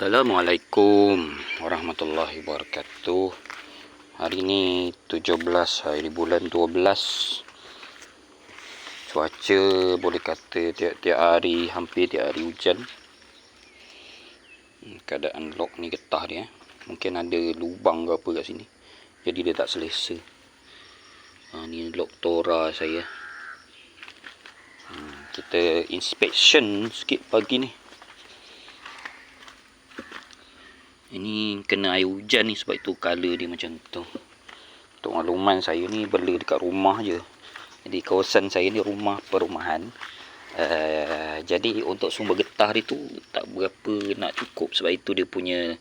Assalamualaikum warahmatullahi wabarakatuh. Hari ni 17 hari bulan 12. Cuaca boleh kata tiap-tiap hari hampir tiap hari hujan. Hmm, Keadaan lock ni getah dia. eh. Mungkin ada lubang ke apa kat sini. Jadi dia tak selesa. Ha, ni lock tora saya. Hmm, kita inspection sikit pagi ni. Ini kena air hujan ni sebab itu color dia macam tu. Untuk makluman saya ni bela dekat rumah je. Jadi kawasan saya ni rumah perumahan. Uh, jadi untuk sumber getah dia tu tak berapa nak cukup sebab itu dia punya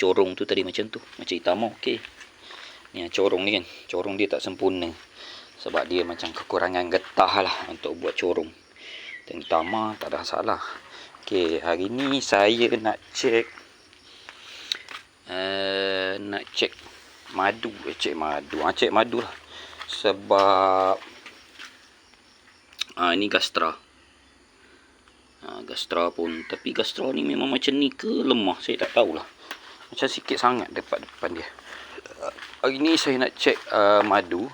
corong tu tadi macam tu. Macam hitam okey. Ni corong ni kan. Corong dia tak sempurna. Sebab dia macam kekurangan getah lah untuk buat corong. Hitam tak ada masalah. Okey, hari ni saya nak check uh, nak cek madu eh cek madu. Ah cek madu lah. Sebab ah ini gastra. Ah gastra pun. Tapi gastra ni memang macam ni ke lemah? Saya tak tahulah. Macam sikit sangat depan-depan dia. Ah, hari ni saya nak cek uh, madu.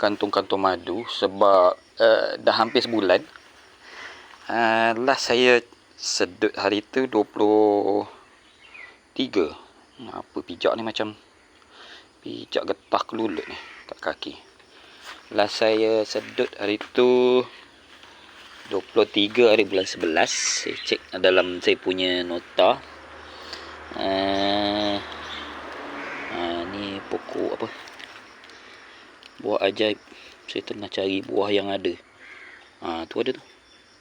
Kantung-kantung madu. Sebab uh, dah hampir sebulan. Uh, last saya sedut hari tu 23 apa pijak ni macam pijak getah kelulut ni kat kaki. Last saya sedut hari tu 23 hari bulan 11. Saya cek dalam saya punya nota. Uh, uh, ni pokok apa? Buah ajaib. Saya tengah cari buah yang ada. Ah uh, tu ada tu.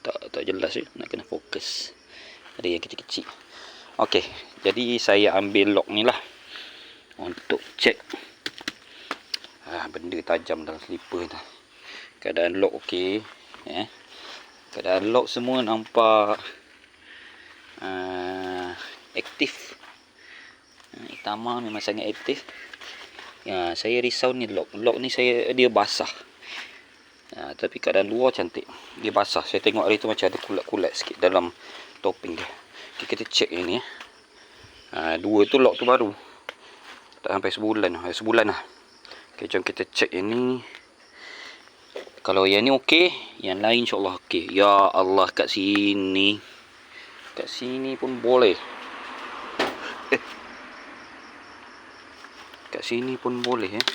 Tak tak jelas je nak kena fokus. Ada yang kecil-kecil. Okey, jadi saya ambil lock ni lah untuk cek ah, benda tajam dalam slipper tu. Keadaan lock okey, eh. Keadaan lock semua nampak uh, aktif. Uh, Itama memang sangat aktif. Ya, saya risau ni lock. Lock ni saya dia basah. Uh, tapi keadaan luar cantik. Dia basah. Saya tengok hari tu macam ada kulat-kulat sikit dalam topping dia. Okay, kita cek ini. Ha, dua tu lock tu baru. Tak sampai sebulan. Ha, sebulan lah. Okay, jom kita cek ini. Kalau yang ni okey, yang lain insyaAllah okey. Ya Allah kat sini. Kat sini pun boleh. Eh. Kat sini pun boleh eh.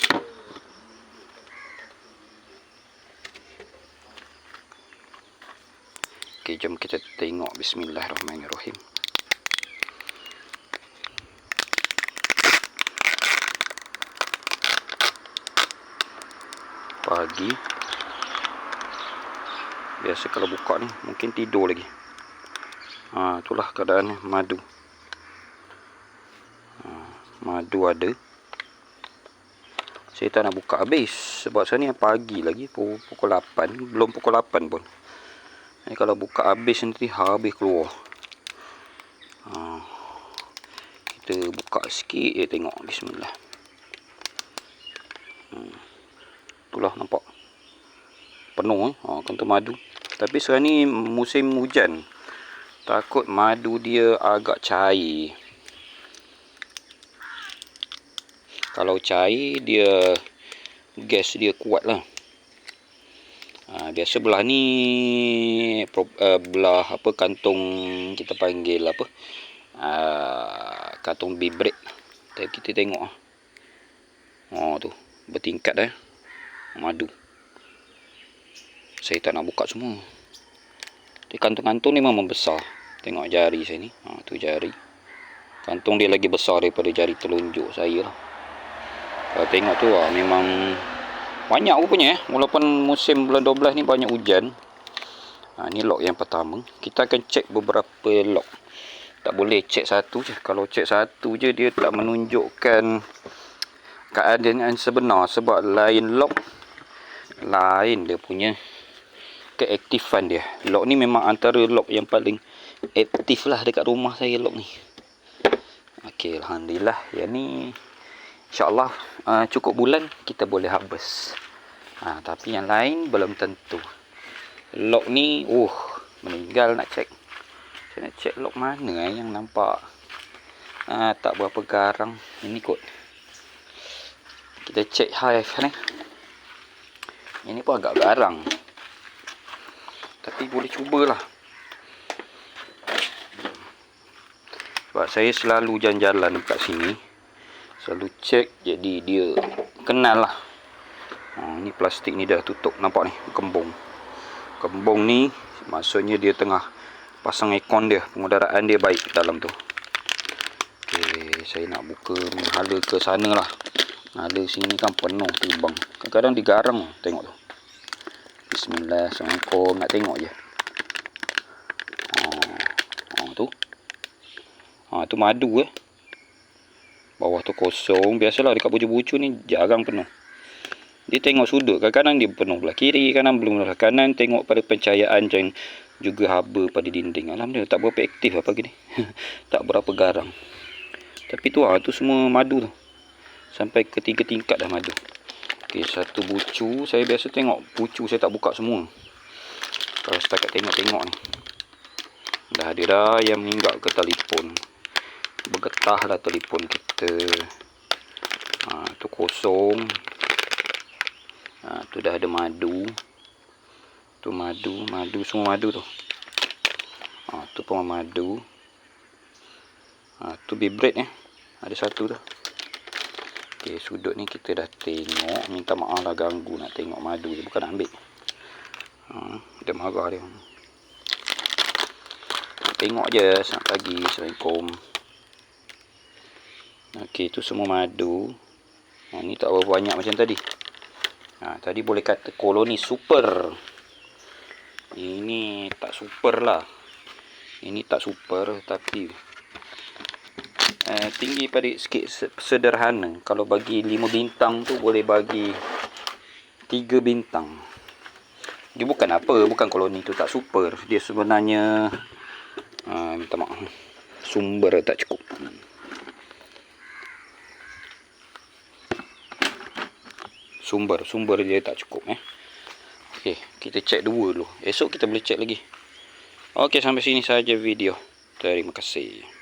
Okey, jom kita tengok bismillahirrahmanirrahim. Pagi. Biasa kalau buka ni mungkin tidur lagi. Ha, itulah keadaan madu. Ha, madu ada. Saya tak nak buka habis sebab saya ni pagi lagi pukul 8, belum pukul 8 pun. Ni kalau buka habis nanti habis keluar. Ha. Kita buka sikit je tengok. Bismillah. Itulah nampak. Penuh eh. Ha, kentu madu. Tapi sekarang ni musim hujan. Takut madu dia agak cair. Kalau cair dia gas dia kuat lah. Ha, biasa belah ni pro, uh, belah apa kantung kita panggil apa? Uh, kantung bibret. Tapi kita tengok. Oh tu, bertingkat dah. Madu. Saya tak nak buka semua. Di kantung-kantung ni memang besar. Tengok jari saya ni. Ha, tu jari. Kantung dia lagi besar daripada jari telunjuk saya lah. Kalau tengok tu ah memang banyak rupanya eh. Walaupun musim bulan 12 ni banyak hujan. Ha, ni lock yang pertama. Kita akan cek beberapa lock. Tak boleh cek satu je. Kalau cek satu je dia tak menunjukkan keadaan yang sebenar. Sebab lain lock. Lain dia punya keaktifan dia. Lock ni memang antara lock yang paling aktif lah dekat rumah saya lock ni. Okey, Alhamdulillah. Yang ni InsyaAllah uh, cukup bulan kita boleh habis. Ha, tapi yang lain belum tentu. Lock ni, uh, meninggal nak cek. Saya nak cek lock mana eh, yang nampak ah, tak berapa garang ini kot kita cek hive ni ini pun agak garang. Tapi boleh cubalah. Sebab saya selalu jalan-jalan dekat sini. Selalu cek jadi dia kenal lah. Ha, ni plastik ni dah tutup nampak ni? Kembung. Kembung ni maksudnya dia tengah pasang aircon dia pengudaraan dia baik dalam tu. Ok saya nak buka menghala ke sana lah menghala sini kan penuh tubang kadang-kadang digarang tengok tu. Bismillah Assalamualaikum nak tengok je. Oh, oh tu. Ha, tu madu eh. Bawah tu kosong. Biasalah dekat bucu-bucu ni jarang penuh. Dia tengok sudut kadang-kadang dia penuh belah kiri kadang belum belah kanan. Tengok pada pencahayaan dan juga haba pada dinding. Alhamdulillah tak berapa aktif apa gini tak berapa garang. Tapi tu ah tu semua madu tu sampai ke tiga tingkat dah madu. Okey, satu bucu. Saya biasa tengok bucu saya tak buka semua. Kalau setakat tengok-tengok ni. Dah ada dah yang meninggal ke telefon. Bergetah lah telefon kita. Ha, tu kosong. Ha, tu dah ada madu. Tu madu madu semua madu tu. Ha, tu pun madu. Ha, tu vibrate eh ada satu tu ok sudut ni kita dah tengok minta maaf lah ganggu nak tengok madu je bukan nak ambil ha, dia marah dia tengok je selamat pagi Assalamualaikum Okey, itu semua madu. Ha, ni tak berapa banyak macam tadi. Ha, tadi boleh kata koloni super. Ini tak super lah. Ini tak super tapi eh, tinggi pada sikit sederhana. Kalau bagi 5 bintang tu boleh bagi 3 bintang. Dia bukan apa, bukan koloni tu tak super. Dia sebenarnya uh, minta maaf. Sumber tak cukup. sumber sumber dia tak cukup eh okey kita cek dua dulu esok kita boleh cek lagi okey sampai sini saja video terima kasih